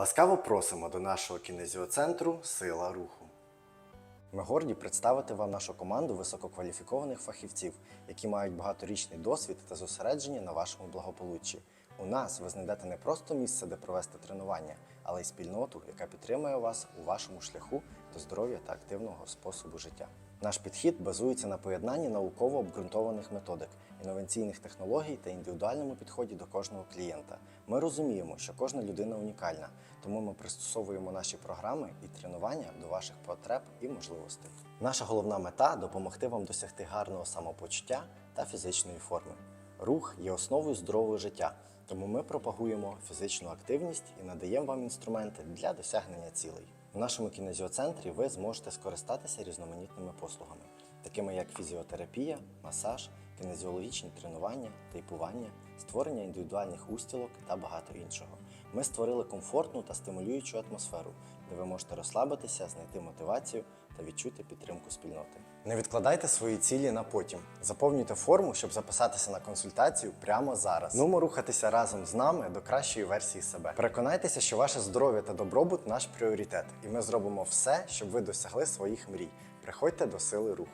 Ласкаво просимо до нашого кінезіоцентру Сила руху. Ми горді представити вам нашу команду висококваліфікованих фахівців, які мають багаторічний досвід та зосередження на вашому благополуччі. У нас ви знайдете не просто місце, де провести тренування, але й спільноту, яка підтримує вас у вашому шляху до здоров'я та активного способу життя. Наш підхід базується на поєднанні науково обґрунтованих методик, інноваційних технологій та індивідуальному підході до кожного клієнта. Ми розуміємо, що кожна людина унікальна, тому ми пристосовуємо наші програми і тренування до ваших потреб і можливостей. Наша головна мета допомогти вам досягти гарного самопочуття та фізичної форми. Рух є основою здорового життя, тому ми пропагуємо фізичну активність і надаємо вам інструменти для досягнення цілей. У нашому кінезіоцентрі ви зможете скористатися різноманітними послугами, такими як фізіотерапія, масаж, кінезіологічні тренування, тейпування, створення індивідуальних устілок та багато іншого. Ми створили комфортну та стимулюючу атмосферу, де ви можете розслабитися, знайти мотивацію та відчути підтримку спільноти. Не відкладайте свої цілі на потім. Заповнюйте форму, щоб записатися на консультацію прямо зараз. Нумо рухатися разом з нами до кращої версії себе. Переконайтеся, що ваше здоров'я та добробут наш пріоритет, і ми зробимо все, щоб ви досягли своїх мрій. Приходьте до сили руху.